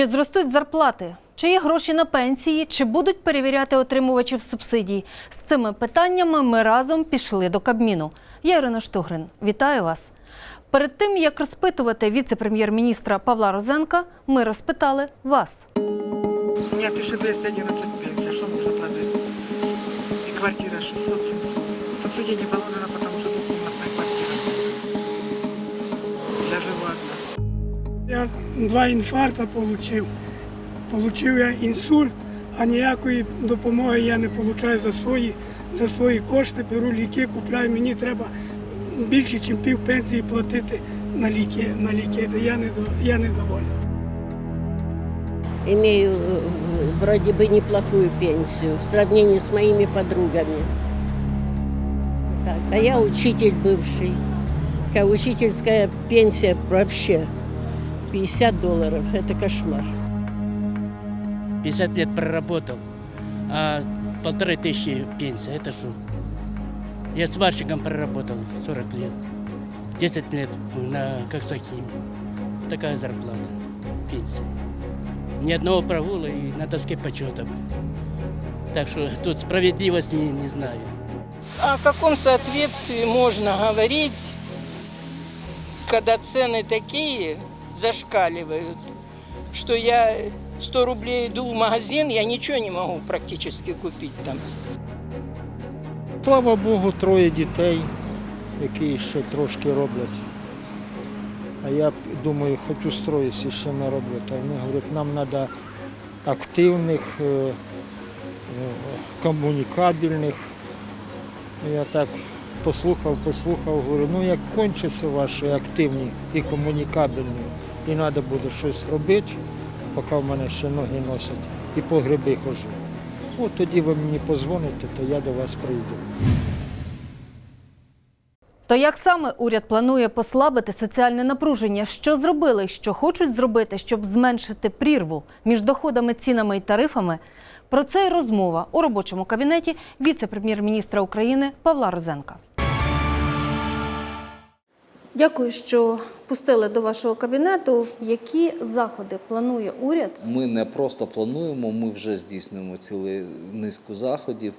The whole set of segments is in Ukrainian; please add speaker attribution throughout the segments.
Speaker 1: Чи зростуть зарплати? Чи є гроші на пенсії? Чи будуть перевіряти отримувачів субсидій? З цими питаннями ми разом пішли до Кабміну. Я Ірина Штугрин. Вітаю вас. Перед тим як розпитувати віце-прем'єр-міністра Павла Розенка, ми розпитали вас.
Speaker 2: У меня 1211 пенсия, что можно прожить? И квартира 600-700. Субсидий не положено, потому что двухкомнатная квартира. Я живу одна.
Speaker 3: Я два інфаркта отримав. Получив я інсульт, а ніякої допомоги я не отримую за свої, за свої кошти, беру ліки, купляю. Мені треба більше, ніж пів пенсії платити на ліки. На ліки. Я не, до- я не доволен.
Speaker 4: Имею э, вроде бы неплохую пенсию в сравнении с моими подругами. Так, а я учитель бывший. Такая учительская пенсия вообще 50 долларов. Это кошмар.
Speaker 5: 50 лет проработал, а полторы тысячи пенсия, это что? Я сварщиком проработал 40 лет, 10 лет на Коксохиме. Такая зарплата, пенсия. Ни одного прогула и на доске почета. Так что тут справедливости не, не знаю.
Speaker 6: О каком соответствии можно говорить, когда цены такие зашкаливают, что я 100 рублей иду в магазин, я ничего не могу практически купить там.
Speaker 7: Слава Богу, троє дітей, які ще трошки роблять. А я думаю, хоч устроюся, ще не роблю. Та вони говорять, нам треба активних, е, е, комунікабельних. Я так послухав, послухав, говорю, ну як кончаться ваші активні і комунікабельні, і треба буде щось робити, поки в мене ще ноги носять, і по гриби хожу. От тоді ви мені позвоните, то я до вас прийду.
Speaker 1: То як саме уряд планує послабити соціальне напруження? Що зробили, що хочуть зробити, щоб зменшити прірву між доходами, цінами і тарифами? Про це й розмова у робочому кабінеті віце-прем'єр-міністра України Павла Розенка. Дякую, що пустили до вашого кабінету. Які заходи планує уряд
Speaker 8: Ми не просто плануємо, ми вже здійснюємо цілу низку заходів,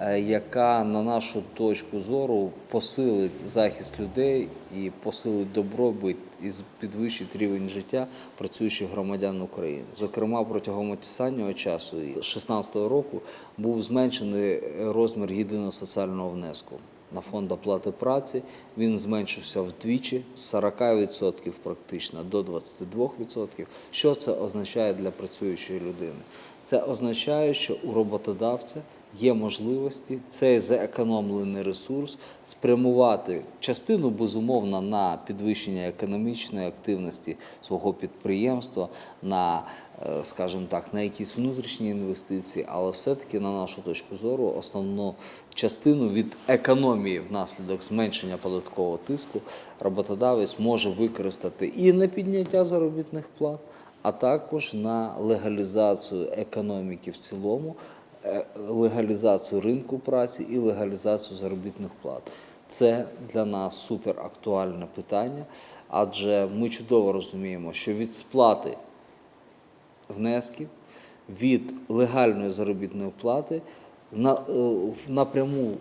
Speaker 8: е, яка на нашу точку зору посилить захист людей і посилить добробут і підвищить рівень життя працюючих громадян України. Зокрема, протягом останнього часу, і з 2016 року, був зменшений розмір єдиного соціального внеску. На фонд оплати праці він зменшився вдвічі з 40% практично до 22%. Що це означає для працюючої людини? Це означає, що у роботодавця є можливості цей заекономлений ресурс спрямувати частину безумовно на підвищення економічної активності свого підприємства, на, е, скажімо так, на якісь внутрішні інвестиції, але все-таки, на нашу точку зору, основну частину від економії внаслідок зменшення податкового тиску роботодавець може використати і на підняття заробітних плат, а також на легалізацію економіки в цілому, легалізацію ринку праці і легалізацію заробітних плат. Це для нас супер актуальне питання, адже ми чудово розуміємо, що від сплати внесків від легальної заробітної плати на, е, напряму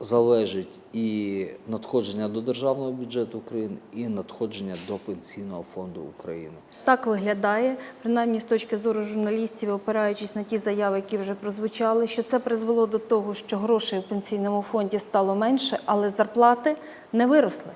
Speaker 8: залежить і надходження до державного бюджету України, і надходження до пенсійного фонду України.
Speaker 1: Так виглядає, принаймні з точки зору журналістів, опираючись на ті заяви, які вже прозвучали, що це призвело до того, що грошей у пенсійному фонді стало менше, але зарплати не виросли.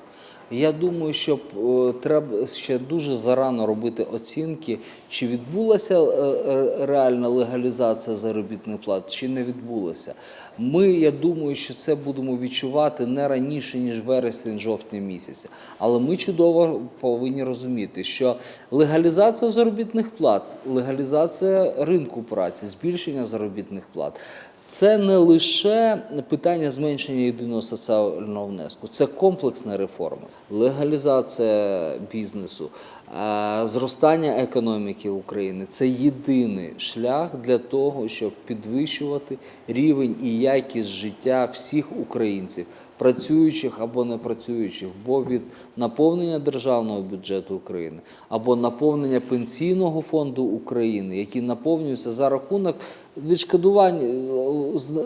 Speaker 8: Я думаю, що е, треба ще дуже зарано робити оцінки, чи відбулася е, е, реальна легалізація заробітних плат, чи не відбулася. Ми, я думаю, що це будемо відчувати не раніше, ніж вересень-жовтня місяця. Але ми чудово повинні розуміти, що легалізація заробітних плат, легалізація ринку праці, збільшення заробітних плат. Це не лише питання зменшення єдиного соціального внеску, це комплексна реформа, легалізація бізнесу, е, зростання економіки України це єдиний шлях для того, щоб підвищувати рівень і якість життя всіх українців, працюючих або непрацюючих, бо від наповнення державного бюджету України або наповнення пенсійного фонду України, які наповнюються за рахунок відшкодувань е, е,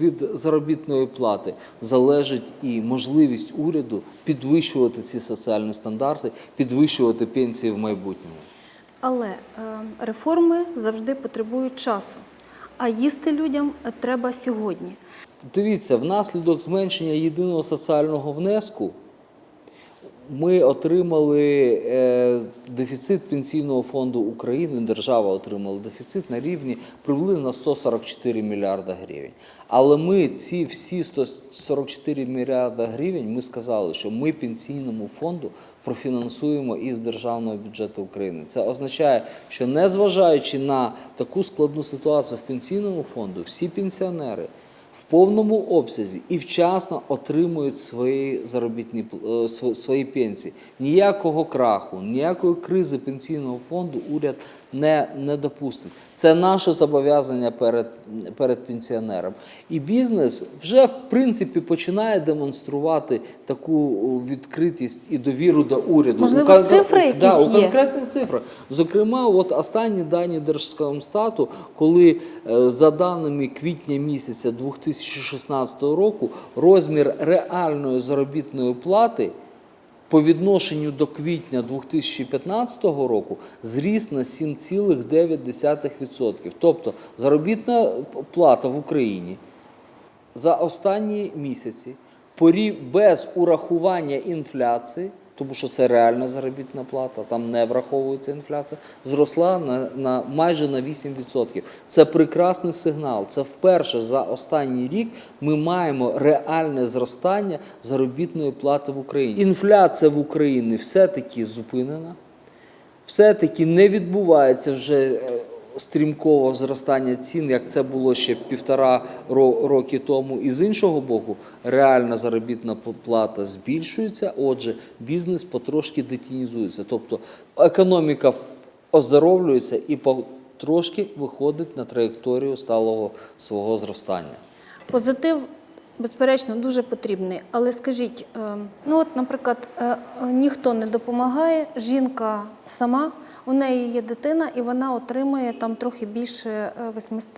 Speaker 8: від заробітної плати, залежить і можливість уряду підвищувати ці соціальні стандарти, підвищувати пенсії в майбутньому.
Speaker 1: Але е, реформи завжди потребують часу. А їсти людям треба сьогодні.
Speaker 8: Дивіться, внаслідок зменшення єдиного соціального внеску ми отримали е, дефіцит Пенсійного фонду України, держава отримала дефіцит на рівні приблизно 144 мільярда гривень. Але ми ці всі 144 мільярда гривень ми сказали, що ми пенсійному фонду профінансуємо із державного бюджету України. Це означає, що незважаючи на таку складну ситуацію в пенсійному фонду, всі пенсіонери повному обсязі і вчасно отримують свої заробітні е, свої пенсії. Ніякого краху, ніякої кризи пенсійного фонду уряд не, не допустить. Це наше зобов'язання перед, перед пенсіонером. І бізнес вже в принципі починає демонструвати таку відкритість і довіру до уряду.
Speaker 1: Можливо,
Speaker 8: У
Speaker 1: цифри якісь
Speaker 8: да, у
Speaker 1: є?
Speaker 8: конкретних цифрах. Зокрема, от останні дані Держкомстату, коли е, за даними квітня місяця 2016 року розмір реальної заробітної плати по відношенню до квітня 2015 року зріс на 7,9%. Тобто заробітна плата в Україні за останні місяці без урахування інфляції, тому що це реальна заробітна плата, там не враховується інфляція, зросла на, на майже на 8%. Це прекрасний сигнал. Це вперше за останній рік ми маємо реальне зростання заробітної плати в Україні. Інфляція в Україні все-таки зупинена все-таки не відбувається вже е, стрімкого зростання цін, як це було ще півтора ро- роки тому. І з іншого боку, реальна заробітна пл- плата збільшується, отже, бізнес потрошки детінізується. Тобто економіка оздоровлюється і потрошки виходить на траєкторію сталого свого зростання.
Speaker 1: Позитив, безперечно, дуже потрібний. Але скажіть, е, ну от, наприклад, е, е, ніхто не допомагає, жінка сама, у неї є дитина, і вона отримує там трохи більше е, 800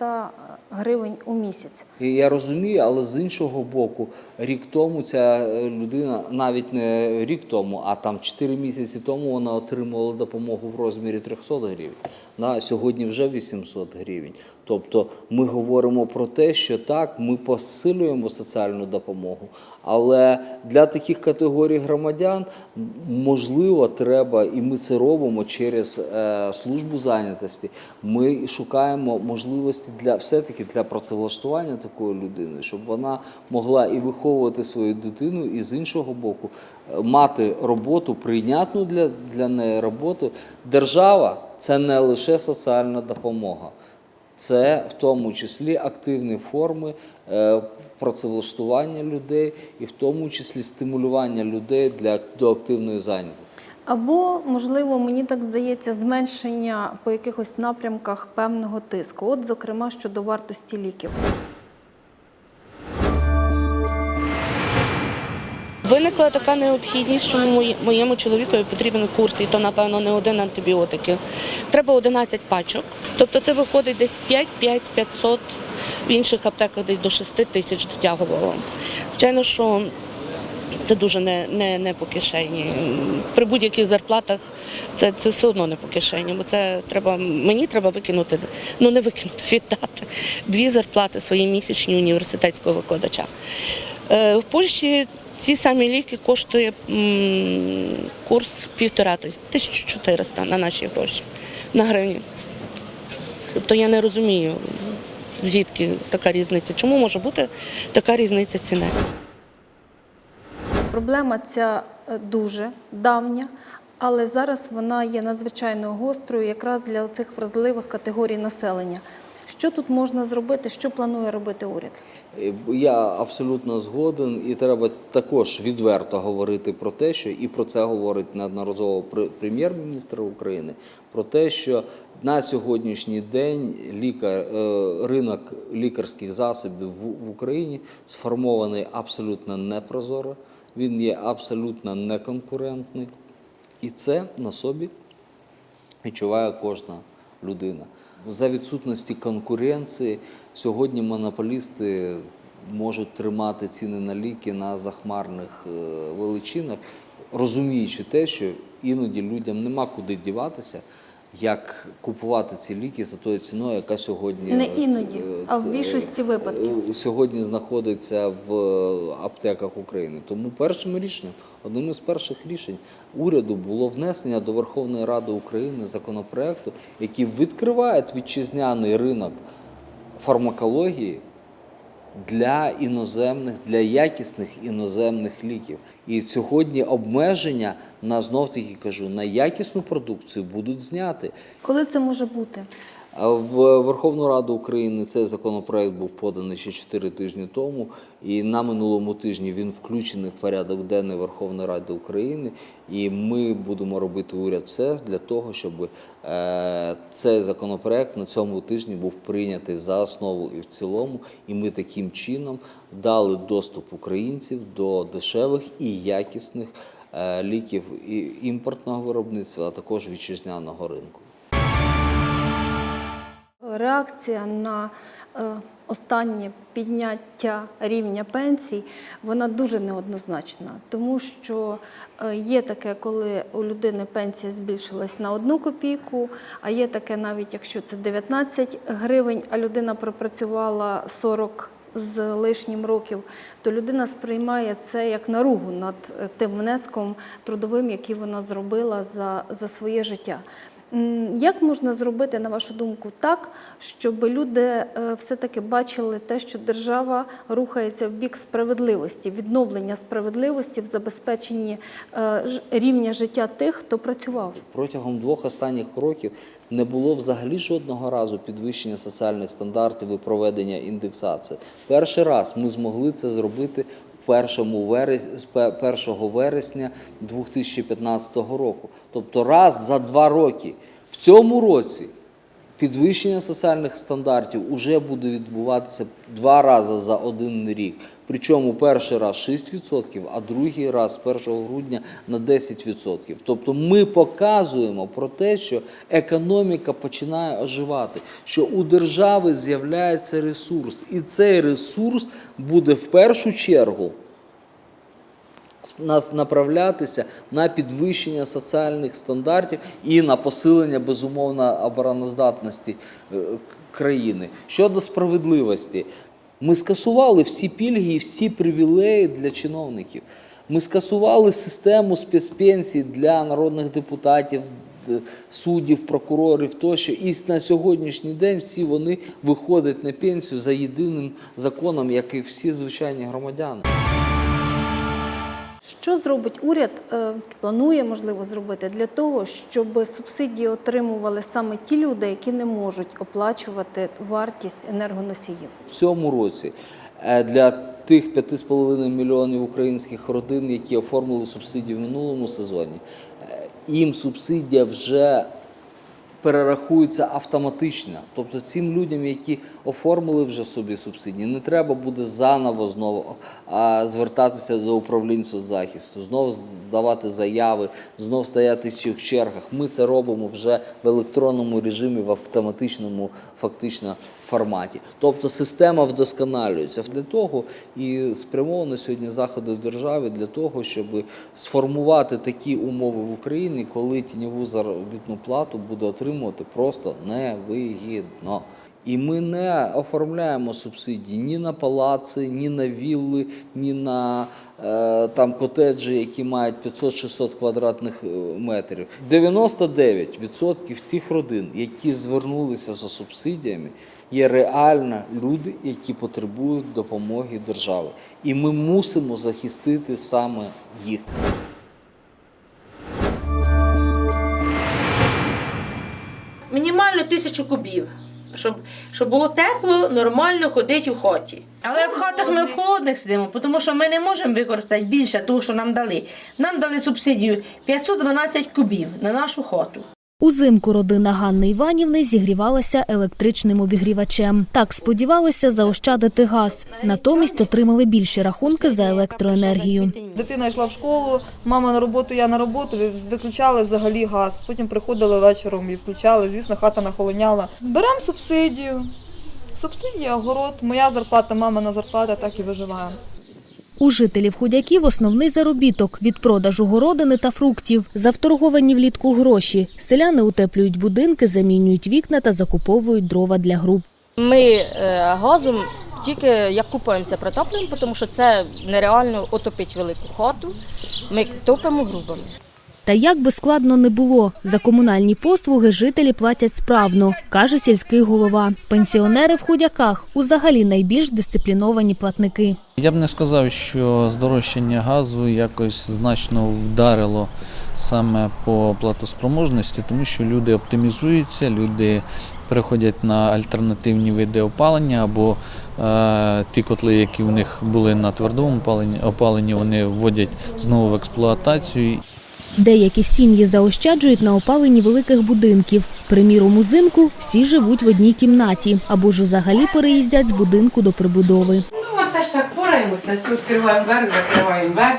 Speaker 1: гривень у місяць.
Speaker 8: Я розумію, але з іншого боку, рік тому ця людина, навіть не рік тому, а там 4 місяці тому вона отримувала допомогу в розмірі 300 гривень. На сьогодні вже 800 гривень. Тобто ми говоримо про те, що так, ми посилюємо соціальну допомогу, але для таких категорій громадян можливо треба, і ми це робимо через е, службу зайнятості. Ми шукаємо можливості для все-таки для працевлаштування такої людини, щоб вона могла і виховувати свою дитину, і з іншого боку е, мати роботу, прийнятну для, для неї роботу. Держава це не лише соціальна допомога. Це в тому числі активні форми е, працевлаштування людей і в тому числі стимулювання людей для до активної зайнятості.
Speaker 1: Або, можливо, мені так здається, зменшення по якихось напрямках певного тиску, от, зокрема, щодо вартості ліків.
Speaker 9: Виникла така необхідність, що моєму чоловікові потрібен курс, і то, напевно, не один антибіотиків. Треба 11 пачок. Тобто це виходить десь 5-5-500, в інших аптеках десь до 6 тисяч дотягувало. Звичайно, що це дуже не, не, не по кишені. При будь-яких зарплатах це, це все одно не по кишені, бо це треба, мені треба викинути, ну не викинути, віддати дві зарплати свої місячні університетського викладача. Е, В Польщі ці самі ліки коштує курс півтора тисяч, 1400 на наші гроші, на гривні. Тобто я не розумію, звідки така різниця. Чому може бути така різниця ціни?
Speaker 1: Проблема ця е, дуже давня, але зараз вона є надзвичайно гострою якраз для цих вразливих категорій населення. Що тут можна зробити? Що планує робити уряд?
Speaker 8: Е, Я абсолютно згоден, і треба також відверто говорити про те, що і про це говорить неодноразово прем'єр-міністр України, про те, що на сьогоднішній день лікар, е, ринок лікарських засобів в, Україні сформований абсолютно непрозоро, він є абсолютно неконкурентний, і це на собі відчуває кожна людина. За відсутності конкуренції сьогодні монополісти можуть тримати ціни на ліки на захмарних е, величинах, розуміючи те, що іноді людям нема куди діватися, як купувати ці ліки за тою ціною, яка сьогодні
Speaker 1: Не
Speaker 8: е,
Speaker 1: іноді,
Speaker 8: е,
Speaker 1: а в більшості випадків.
Speaker 8: сьогодні знаходиться в аптеках України. Тому першим рішенням, одним із перших рішень уряду було внесення до Верховної Ради України законопроекту, який відкриває вітчизняний ринок фармакології для іноземних, для якісних іноземних ліків. І сьогодні обмеження на знов таки кажу на якісну продукцію будуть зняти.
Speaker 1: Коли це може бути?
Speaker 8: В Верховну Раду України цей законопроект був поданий ще 4 тижні тому, і на минулому тижні він включений в порядок денний Верховної Ради України. І ми будемо робити уряд все для того, щоб е, цей законопроект на цьому тижні був прийнятий за основу і в цілому. І ми таким чином дали доступ українців до дешевих і якісних е, ліків імпортного виробництва, а також вітчизняного ринку.
Speaker 1: Реакція на е, останнє підняття рівня пенсій, вона дуже неоднозначна, тому що е, є таке, коли у людини пенсія збільшилась на одну копійку, а є таке, навіть якщо це 19 гривень, а людина пропрацювала 40 з лишнім років, то людина сприймає це як наругу над е, тим внеском трудовим, який вона зробила за, за своє життя. Як можна зробити, на вашу думку, так, щоб люди е, все-таки бачили те, що держава рухається в бік справедливості, відновлення справедливості в забезпеченні е, рівня життя тих, хто працював?
Speaker 8: Протягом двох останніх років не було взагалі жодного разу підвищення соціальних стандартів і проведення індексації. Перший раз ми змогли це зробити в першому верес... з пе- 1 вересня 2015 року. Тобто раз за два роки. В цьому році підвищення соціальних стандартів уже буде відбуватися два рази за один рік. Причому перший раз 6%, а другий раз з 1 грудня на 10%. Тобто ми показуємо про те, що економіка починає оживати, що у держави з'являється ресурс, і цей ресурс буде в першу чергу нас направлятися на підвищення соціальних стандартів і на посилення безумовно обороноздатності е, країни. Щодо справедливості, ми скасували всі пільги і всі привілеї для чиновників. Ми скасували систему спецпенсій для народних депутатів, суддів, прокурорів тощо. І на сьогоднішній день всі вони виходять на пенсію за єдиним законом, як і всі звичайні громадяни.
Speaker 1: Що зробить уряд, е, планує можливо зробити для того, щоб субсидії отримували саме ті люди, які не можуть оплачувати вартість енергоносіїв?
Speaker 8: в цьому році е, для тих 5,5 мільйонів українських родин, які оформили субсидії в минулому сезоні, е, їм субсидія вже перерахується автоматично. Тобто цим людям, які оформили вже собі субсидії, не треба буде заново знову звертатися до управлінь соцзахисту, знову здавати заяви, знову стояти в цих чергах. Ми це робимо вже в електронному режимі, в автоматичному фактично форматі. Тобто система вдосконалюється. Для того і спрямовано сьогодні заходи в державі для того, щоб сформувати такі умови в Україні, коли тіньову заробітну плату буде отримувати просто невигідно. І ми не оформляємо субсидії ні на палаци, ні на вілли, ні на е, там котеджі, які мають 500-600 квадратних е, метрів. 99% тих родин, які звернулися за субсидіями, є реально люди, які потребують допомоги держави. І ми мусимо захистити саме їх.
Speaker 10: Кубів. щоб, щоб було тепло, нормально ходити в хаті. Але в хатах ми в холодних сидимо, тому що ми не можемо використати більше того, що нам дали. Нам дали субсидію 512 кубів на нашу хату.
Speaker 11: Узимку родина Ганни Іванівни зігрівалася електричним обігрівачем. Так сподівалися заощадити газ. Натомість отримали більші рахунки за електроенергію.
Speaker 12: Дитина йшла в школу, мама на роботу, я на роботу, виключали взагалі газ. Потім приходили вечором і включали. Звісно, хата нахолоняла. Беремо субсидію. Субсидія, огород, моя зарплата, мамина зарплата, так і виживаємо.
Speaker 11: У жителів худяків основний заробіток від продажу городини та фруктів. Завторговані влітку гроші. Селяни утеплюють будинки, замінюють вікна та закуповують дрова для груп.
Speaker 13: Ми е, газом тільки як купуємося, протоплюємо, тому що це нереально отопить велику хату. Ми топимо грубами.
Speaker 11: Та як би складно не було, за комунальні послуги жителі платять справно, каже сільський голова. Пенсіонери в худяках узагалі найбільш дисципліновані платники.
Speaker 14: Я б не сказав, що здорожчання газу якось значно вдарило саме по платоспроможності, тому що люди оптимізуються, люди переходять на альтернативні види опалення або е, ті котли, які в них були на твердому опаленні, опаленні, вони вводять знову в експлуатацію.
Speaker 11: Деякі сім'ї заощаджують на опаленні великих будинків. Приміром, узимку всі живуть в одній кімнаті або ж взагалі переїздять з будинку до прибудови.
Speaker 2: Ну, оце ж так пораємося, все відкриваємо верх, закриваємо верх.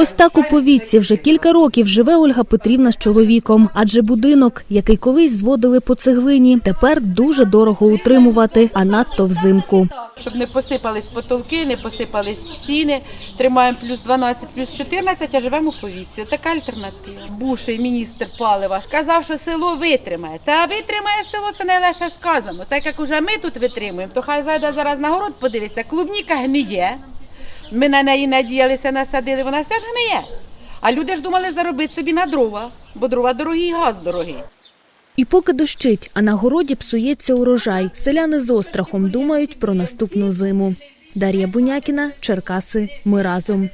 Speaker 11: Ось так у повітці вже кілька років живе Ольга Петрівна з чоловіком, адже будинок, який колись зводили по цеглині, тепер дуже дорого утримувати, а надто взимку.
Speaker 15: Щоб не посипались потолки, не посипались стіни. Тримаємо плюс 12, плюс 14, а живемо у повіці. Така альтернатива. Бувший міністр палива казав, що село витримає. Та витримає село, це найлегше сказано. Так як уже ми тут витримуємо, то хай зайде зараз на город, подивиться, клубніка гниє. Ми на неї надіялися, насадили, вона все ж гниє. А люди ж думали заробити собі на дрова, бо дрова дорогі, і газ дорогий.
Speaker 11: І поки дощить, а на городі псується урожай, селяни з острахом думають про наступну зиму. Дар'я Бунякіна, Черкаси. Ми разом.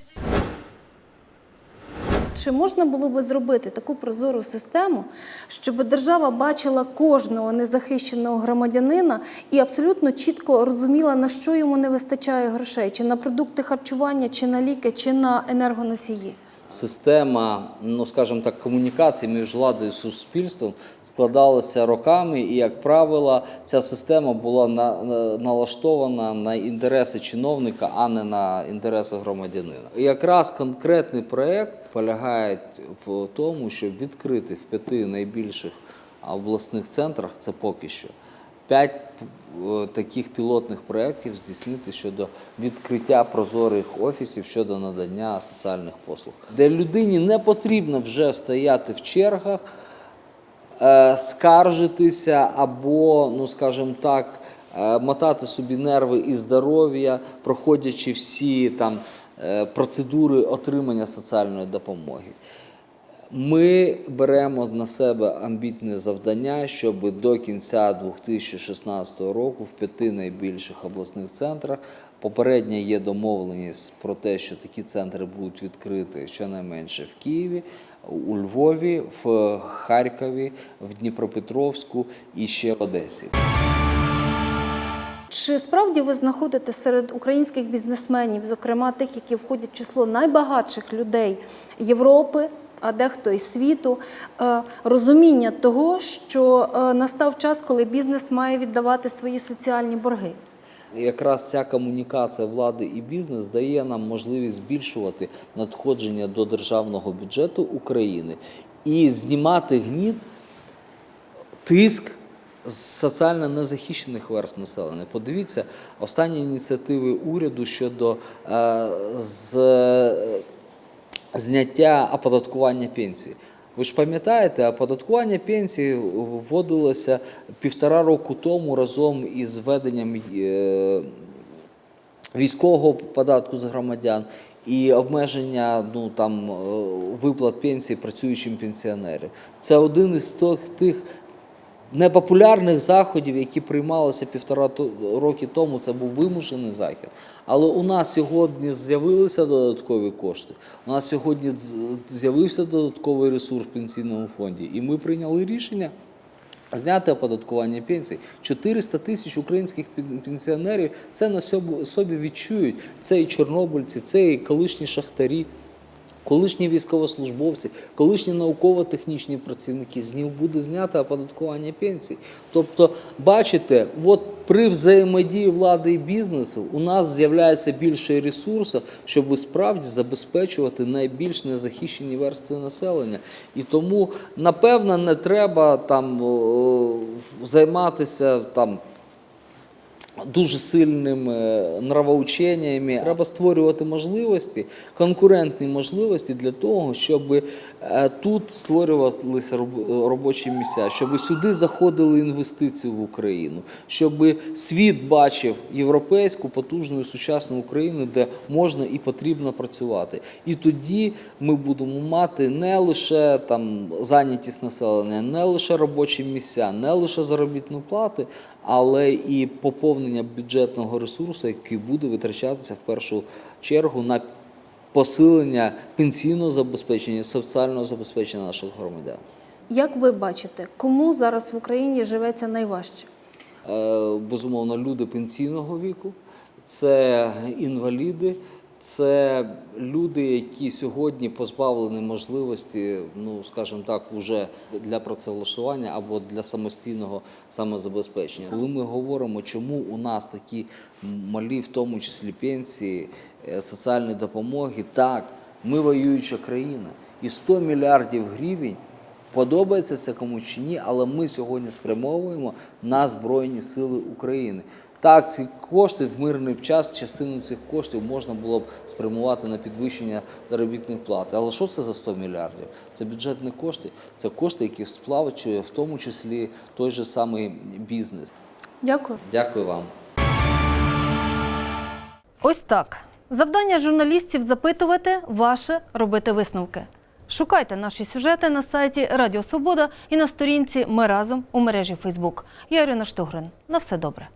Speaker 1: Чи можна було би зробити таку прозору систему, щоб держава бачила кожного незахищеного громадянина і абсолютно чітко розуміла, на що йому не вистачає грошей, чи на продукти харчування, чи на ліки, чи на енергоносії?
Speaker 8: Система, ну скажімо так, комунікації між владою і суспільством складалася роками, і, як правило, ця система була на, на- налаштована на інтереси чиновника, а не на інтереси громадянина. І якраз конкретний проєкт полягає в тому, щоб відкрити в п'яти найбільших обласних центрах, це поки що. П'ять таких пілотних проєктів здійснити щодо відкриття прозорих офісів щодо надання соціальних послуг, де людині не потрібно вже стояти в чергах, е, скаржитися або, ну скажімо так, е, мотати собі нерви і здоров'я, проходячи всі там е, процедури отримання соціальної допомоги. Ми беремо на себе амбітне завдання, щоб до кінця 2016 року в п'яти найбільших обласних центрах попередньо є домовленість про те, що такі центри будуть відкриті щонайменше в Києві, у Львові, в Харкові, в Дніпропетровську і ще в Одесі.
Speaker 1: Чи справді ви знаходите серед українських бізнесменів, зокрема тих, які входять в число найбагатших людей Європи, а дехто і світу, е, розуміння того, що е, настав час, коли бізнес має віддавати свої соціальні борги?
Speaker 8: Якраз ця комунікація влади і бізнес дає нам можливість збільшувати надходження до державного бюджету України і знімати гніт, тиск з соціально незахищених верст населення. Подивіться останні ініціативи уряду щодо е, з, зняття оподаткування пенсії. Ви ж пам'ятаєте, оподаткування пенсії вводилося півтора року тому разом із введенням е, військового податку з громадян і обмеження ну, там, е, виплат пенсії працюючим пенсіонерам. Це один із тих, тих непопулярних заходів, які приймалися півтора роки тому, це був вимушений захід. Але у нас сьогодні з'явилися додаткові кошти. У нас сьогодні з'явився додатковий ресурс в пенсійному фонді, і ми прийняли рішення. Зняти оподаткування пенсій. 400 тисяч українських пенсіонерів це на собі, відчують. Це і чорнобильці, це і колишні шахтарі, колишні військовослужбовці, колишні науково-технічні працівники. З них буде знято оподаткування пенсій. Тобто, бачите, от при взаємодії влади і бізнесу у нас з'являється більше ресурсів, щоб справді забезпечувати найбільш незахищені верстви населення. І тому, напевно, не треба там займатися там. Дуже сильними нравоученнями. Треба створювати можливості, конкурентні можливості для того, щоб е, тут створювалися робочі місця, щоб сюди заходили інвестиції в Україну, щоб світ бачив європейську потужну і сучасну Україну, де можна і потрібно працювати. І тоді ми будемо мати не лише там зайнятість населення, не лише робочі місця, не лише заробітну плати, але і поповнення бюджетного ресурсу, який буде витрачатися в першу чергу на посилення пенсійного забезпечення, соціального забезпечення наших громадян.
Speaker 1: Як ви бачите, кому зараз в Україні живеться найважче?
Speaker 8: Е, безумовно, люди пенсійного віку, це інваліди, це люди, які сьогодні позбавлені можливості, ну скажімо так, уже для працевлаштування або для самостійного самозабезпечення. Коли ми говоримо, чому у нас такі малі, в тому числі пенсії, е, соціальні допомоги, так, ми воююча країна, і 100 мільярдів гривень Подобається це комусь чи ні, але ми сьогодні спрямовуємо на Збройні Сили України. Так, ці кошти в мирний час, частину цих коштів можна було б спрямувати на підвищення заробітних плат. Але що це за 100 мільярдів? Це бюджетні кошти, це кошти, які сплачує в тому числі той же самий бізнес.
Speaker 1: Дякую.
Speaker 8: Дякую вам.
Speaker 1: Ось так. Завдання журналістів запитувати, ваше робити висновки. Шукайте наші сюжети на сайті Радіо Свобода і на сторінці Ми разом у мережі Фейсбук. Я Ірина Штогрин. На все добре.